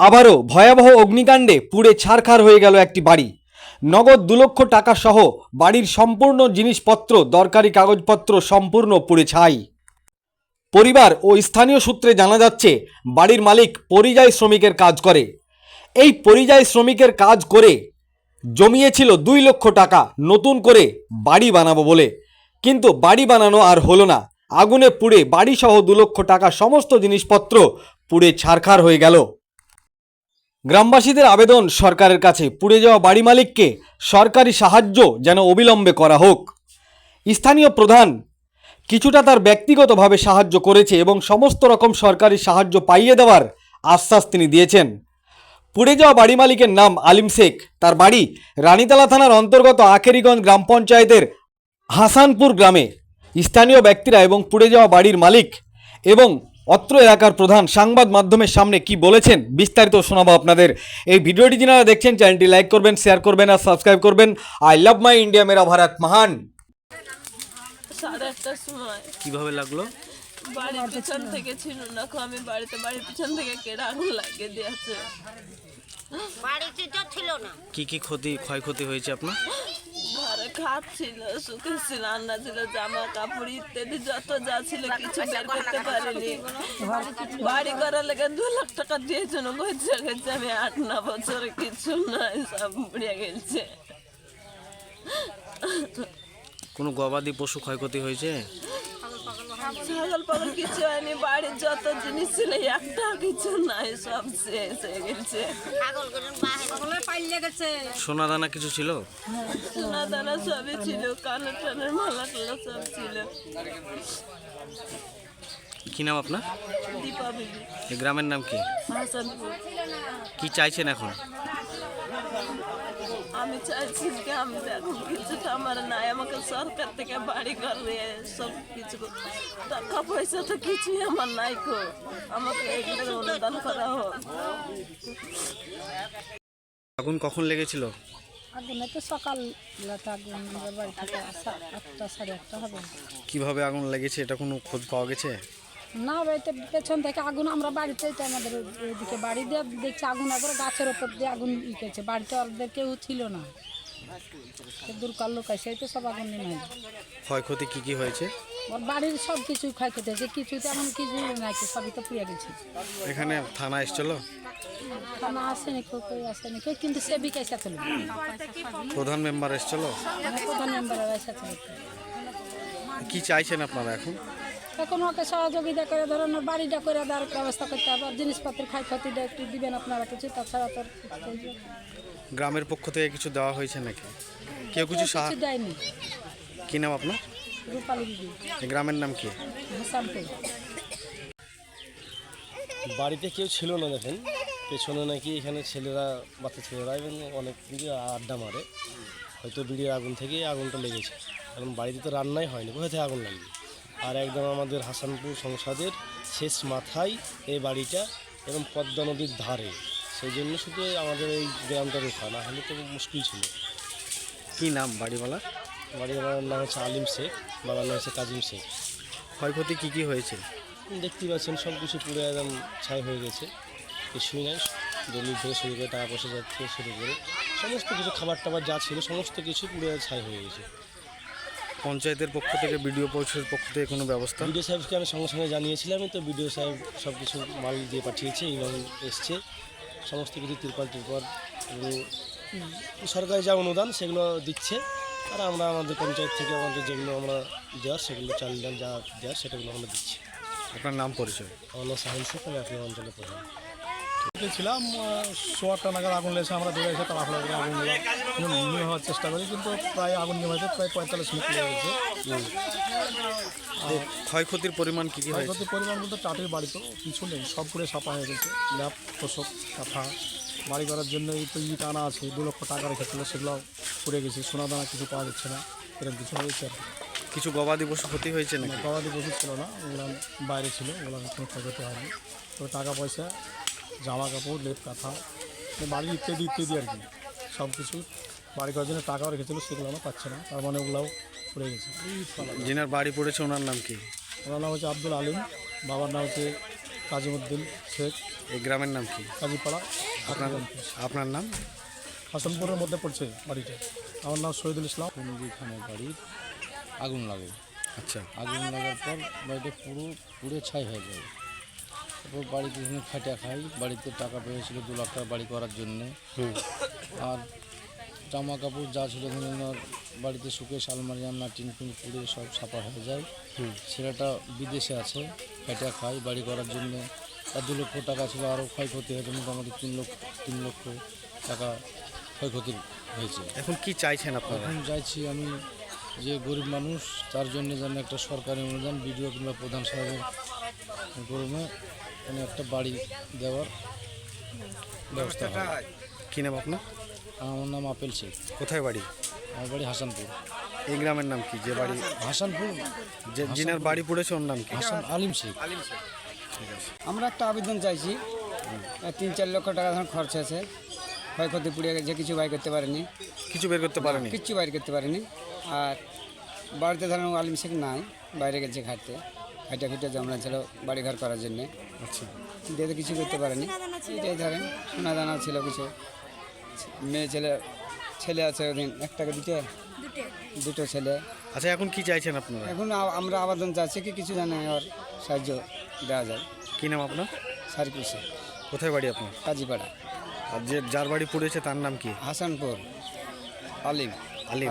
আবারও ভয়াবহ অগ্নিকাণ্ডে পুড়ে ছারখার হয়ে গেল একটি বাড়ি। নগদ দু লক্ষ টাকা সহ বাড়ির সম্পূর্ণ জিনিসপত্র, দরকারি কাগজপত্র সম্পূর্ণ পুড়ে ছাই। পরিবার ও স্থানীয় সূত্রে জানা যাচ্ছে, বাড়ির মালিক পরিযায়ী শ্রমিকের কাজ করে। এই পরিযায়ী শ্রমিকের কাজ করে জমিয়েছিল দুই লক্ষ টাকা, নতুন করে বাড়ি বানাবো বলে। কিন্তু বাড়ি বানানো আর হলো না। আগুনে পুড়ে বাড়িসহ দু লক্ষ টাকা সমস্ত জিনিসপত্র পুড়ে ছারখার হয়ে গেল। গ্রামবাসীদের আবেদন সরকারের কাছে। পুড়ে যাওয়া বাড়ি মালিককে সরকারি সাহায্য যেন অবিলম্বে করা হোক। স্থানীয় প্রধান কিছুটা তার ব্যক্তিগতভাবে সাহায্য করেছে এবং সমস্ত রকম সরকারি সাহায্য পাইয়ে দেওয়ার আশ্বাস তিনি দিয়েছেন। পুড়ে যাওয়া বাড়ি মালিকের নাম আলিম শেখ। তার বাড়ি রানীতলা থানার অন্তর্গত আখেরিগঞ্জ গ্রাম পঞ্চায়েতের হাসানপুর গ্রামে। স্থানীয় ব্যক্তিরা এবং পুড়ে যাওয়া বাড়ির মালিক এবং অত্র এলাকার প্রধান সংবাদ মাধ্যমের সামনে কি বলেছেন বিস্তারিত শোনাবো আপনাদের। এই ভিডিওটি যারা দেখছেন চ্যানেলটি লাইক করবেন শেয়ার করবেন আর সাবস্ক্রাইব করবেন। আই লাভ মাই ইন্ডিয়া মেরা ভারত মহান। কীভাবে লাগল? বাড়ির পিছন থেকে ছিল না আমি বাড়িতে বাড়ির পিছন থেকে কেড়ে আগুন লাগিয়ে দিয়েছে। বাড়িতে তো ছিল না। কি কি ক্ষতি ক্ষয়ক্ষতি হয়েছে আপনার? খাট ছিল সুখে ছিল, আন্না ছিল, জামা কাপড় ইত্যাদি যত যা ছিল কিছু বের করতে পারিনি। বাড়ি করার লেগে দু লাখ টাকা দিয়েছিল গেছে আমি আট, না বছরে কিছু নাই, সব গেছে। কোনো গবাদি পশু ক্ষয়ক্ষতি হয়েছে? ছাগল পাগল কিছু হয়নি বাড়ির যত জিনিস ছিল একটা কিছু নাই সব শেষ হয়ে গেছে। সোনা দানা কিছু ছিল? সোনা দানা সবই ছিল কানের টানের মালা টালা সব ছিল। কি নাম আপনার? গ্রামের নাম কি? কি চাইছেন এখন? আমি চাইছি যে আমি তো এখন কিছুটা আমার নাই আমাকে সরকার থেকে বাড়ি করবে সব কিছু টাকা পয়সা তো কিছুই আমার নাই কো আমাকে এগুলো অনুদান করা হোক। আগুন কখন লেগেছিল? আগুনে তো সকাল আগুন আমাদের বাড়ি থেকে আটটা সাড়ে আটটা হবে। কীভাবে আগুন লেগেছে এটা কোনো খোঁজ পাওয়া গেছে? না বাড়িতে পেছন থেকে আগুন আমরা বাড়িতে তো আমাদের এদিকে বাড়ি দিয়ে দেখছি আগুন একবার গাছের ওপর দিয়ে আগুন লিখেছে বাড়িতে ওদের কেউ ছিল না। দূরকার লোক সেই তো সব আগুন নেয় ক্ষয়ক্ষতি কী কী হয়েছে? ওর বাড়ির সব কিছু ক্ষয়ক্ষতি হয়েছে কিছু তেমন কিছু নাই সবই তো পুড়ে গেছে। এখানে থানা এসছিল? খানা আসেনি কেউ কেউ আসেনি কেউ কিন্তু সে বিকাশ প্রধান মেম্বার এসছিল? প্রধান মেম্বারের এসেছিল কি চাইছেন আপনারা এখন? এখন ওকে সহযোগিতা করে ধরুন বাড়িটা করে দেওয়ার ব্যবস্থা করতে হবে আর খাই ক্ষয়ক্ষতিটা একটু দিবেন আপনারা কিছু তাছাড়া তো আর গ্রামের পক্ষ থেকে কিছু দেওয়া হয়েছে নাকি? কেউ কিছু দেয়নি। কি নাম আপনার? রূপালী দিদি। গ্রামের নাম কি? হাসানপুর। বাড়িতে কেউ ছিল না দেখেন। পেছনে নাকি এখানে ছেলেরা বাচ্চা ছেলেরা এবং অনেক কিছু আড্ডা মারে। হয়তো বিড়ির আগুন থেকে আগুনটা লেগেছে। কারণ বাড়িতে তো রান্নাই হয়নি। কোথা থেকে আগুন লাগবে? আর একদম আমাদের হাসানপুর সংসদের শেষ মাথায় এই বাড়িটা এবং পদ্মা নদীর ধারে। সেই জন্য শুধু আমাদের এই গ্রামটা রোখা না হলে তো মুশকিল ছিল। কি নাম বাড়িওয়ালা? বাড়িওয়ালার নাম হচ্ছে আলিম শেখ বাবার নাম হচ্ছে কাজিম শেখ। ক্ষয়ক্ষতি কী কী হয়েছে? দেখতেই পাচ্ছেন সব কিছু পুরো একদম ছাই হয়ে গেছে। কিছুই নাই জমি থেকে শুরু করে টাকা পয়সা থেকে শুরু করে। সমস্ত কিছু খাবার টাবার যা ছিল সমস্ত কিছু পুরো ছাই হয়ে গেছে। পঞ্চায়েতের পক্ষ থেকে বিডিও পরিষদের পক্ষ থেকে কোনো ব্যবস্থা? বিডিও সাহেবকে আমি সঙ্গে সঙ্গে জানিয়েছিলাম তো বিডিও সাহেব সব কিছু মাল দিয়ে পাঠিয়েছে এবং এসছে। সমস্ত কিছু তিরপাল টিরপাল এবং সরকারি যা অনুদান সেগুলো দিচ্ছে। আর আমরা আমাদের পঞ্চায়েত থেকে আমাদের যেগুলো আমরা দেওয়ার সেগুলো চাল ডাল যা দেওয়ার সেটাগুলো আমরা দিচ্ছি। আপনার নাম পরিচয়? আমার নাম সাহিল শেখ আমি আপনি অঞ্চলে প্রধান। ছিলাম সোয়ারটা নাগাদ আগুন লেগেছে আমরা দৌড়ে এসে তাড়াহুড়ো করে আগুন নিয়ে হওয়ার চেষ্টা করি কিন্তু প্রায় আগুন নিয়ে প্রায় পঁয়তাল্লিশ মিনিট লেগে গেছে। ক্ষয়ক্ষতির পরিমাণ কি কি ক্ষয়ক্ষতির পরিমাণ বলতে টাটির বাড়ি তো কিছু নেই সব পুরে সাফা হয়ে গেছে। ল্যাপ তোষক কাঁথা বাড়ি করার জন্য এই তো ইট আনা আছে দু লক্ষ টাকা রেখেছিল সেগুলো পুড়ে গেছে সোনা দানা কিছু পাওয়া যাচ্ছে না এরকম কিছু হয়েছে আর কিছু গবাদি পশু ক্ষতি হয়েছে না গবাদি পশু ছিল না ওগুলো বাইরে ছিল ওগুলো কোনো ক্ষয়ক্ষতি হয়নি। তো টাকা পয়সা জামা কাপড় লেপ কাঁথা বাড়ির ইত্যাদি ইত্যাদি আর কি। সব কিছু বাড়ি করার জন্য টাকাও রেখেছিল সেগুলো আমরা পাচ্ছে না। তার মানে ওগুলাও পড়ে গেছে। যিনার বাড়ি পড়েছে ওনার নাম কি? ওনার নাম হচ্ছে আব্দুল আলিম বাবার নাম হচ্ছে কাজিমুদ্দিন শেখ। এই গ্রামের নাম কি? কাজীপাড়া আপনার আপনার নাম? হাসনপুরের মধ্যে পড়ছে বাড়িটা। আমার নাম শহীদুল ইসলাম। এখানে বাড়ির আগুন লাগে। আচ্ছা। আগুন লাগার পর বাড়িটা পুরো পুড়ে ছাই হয়ে যায়। তারপর বাড়িতে এখানে খাটা খাই। বাড়িতে টাকা পেয়েছিল দু লাখ টাকা বাড়ি করার জন্যে। আর জামা কাপড় যা ছিল বাড়িতে শুকে আলমারি রান্না টিন ফিন পুড়ে সব ছাপা হয়ে যায়। ছেলেটা বিদেশে আছে খাটা খাই বাড়ি করার জন্য। তার দু লক্ষ টাকা ছিল আরও ক্ষয়ক্ষতি হয়েছে মোটামুটি তিন লক্ষ তিন লক্ষ টাকা ক্ষয়ক্ষতি হয়েছে। এখন কি চাইছেন আপনারা? এখন চাইছি আমি যে গরিব মানুষ তার জন্য যেন একটা সরকারি অনুদান বিডিও কিংবা প্রধান সাহেবের গরমে মানে একটা বাড়ি দেওয়ার ব্যবস্থা হয় কি নাম আপনার? আমার নাম আপেল শেখ। কোথায় বাড়ি? আমার বাড়ি হাসানপুর। এই গ্রামের নাম কি? যে বাড়ি হাসানপুর। যে যিনার বাড়ি পড়েছে ওর নাম কি? হাসান আলিম শেখ। আমরা একটা আবেদন চাইছি। তিন চার লক্ষ টাকা ধরুন খরচ আছে। ক্ষয়ক্ষতি পুড়ে গেছে কিছু বাই করতে পারেনি। কিছু বের করতে পারেনি? কিচ্ছু বাইরে করতে পারেনি। আর বাড়িতে ধরুন আলিম শেখ নাই বাইরে গেছে খাটতে খাইটা খুঁটে জমলা ছিল বাড়ি ঘর করার জন্যে। আচ্ছা। দিয়ে তো কিছু করতে পারেনি। এটাই ধরেন সোনা দানা ছিল কিছু। মেয়ে ছেলে ছেলে আছে ওদিন একটাকে দুটো? দুটো। ছেলে। আচ্ছা এখন কি চাইছেন আপনারা? এখন আমরা আবেদন চাইছি কি কিছু জানে আর সাহায্য দেওয়া যায়। কি নাম আপনার? সার্কুল শেখ। কোথায় বাড়ি আপনার? কাজীপাড়া। আর যে যার বাড়ি পড়েছে তার নাম কি? হাসানপুর। আলিম। আলিম।